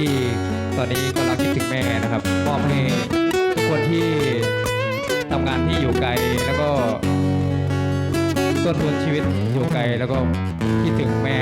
ที่ตอนนี้กำลังคิดถึงแม่นะครับ มอบให้ทุกคนที่ทำงานที่อยู่ไกลแล้วก็ต้นทุนชีวิตอยู่ไกลแล้วก็คิดถึงแม่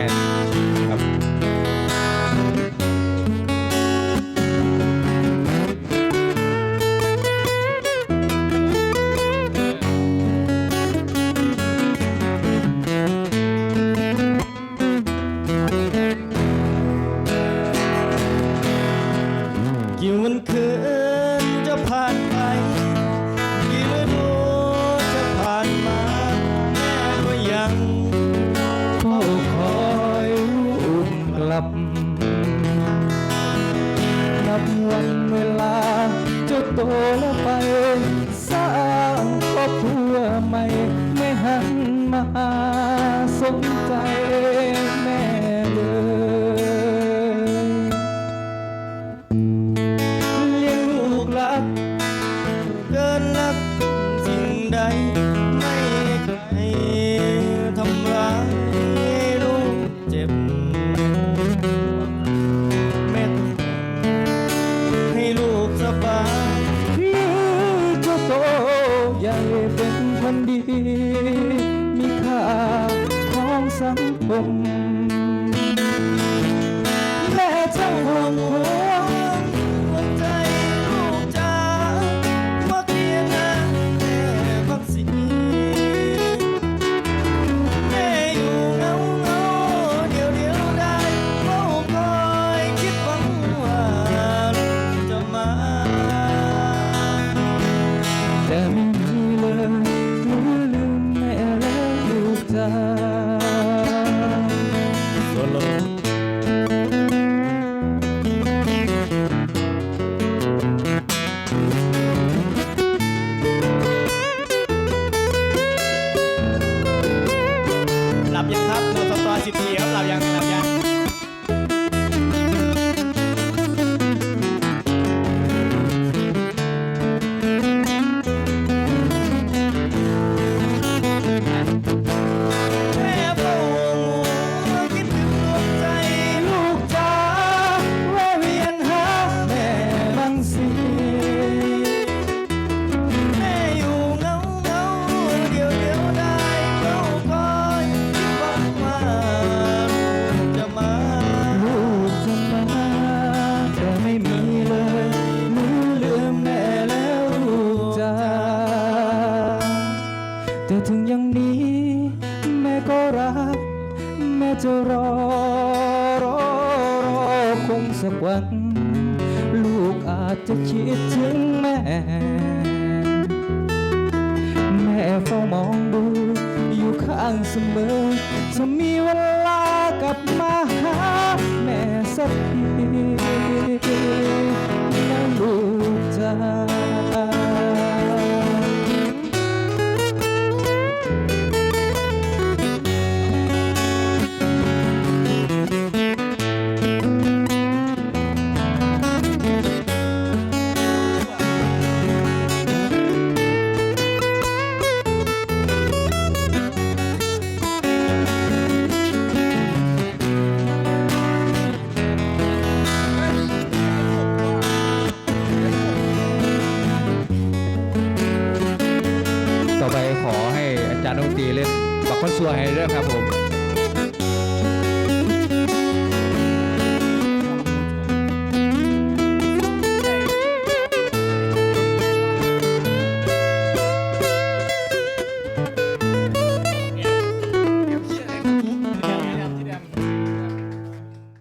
นับวันเวลาจะโตแล้วไป สร้างครอบครัวใหม่ ไม่หันมาสนใจ ขอ โแม่ก็รัก แม่จะรอรอรอคงสักวัน ลูกอาจจะคิดถึงแม่ แม่เฝ้ามองดูอยู่ข้างเสมอ จะมีเวลากลับมาหา แม่สักทีนะลูก ขอให้อาจารย์ดนตรีเล่นบักคอนซัวให้เรื่องครับผม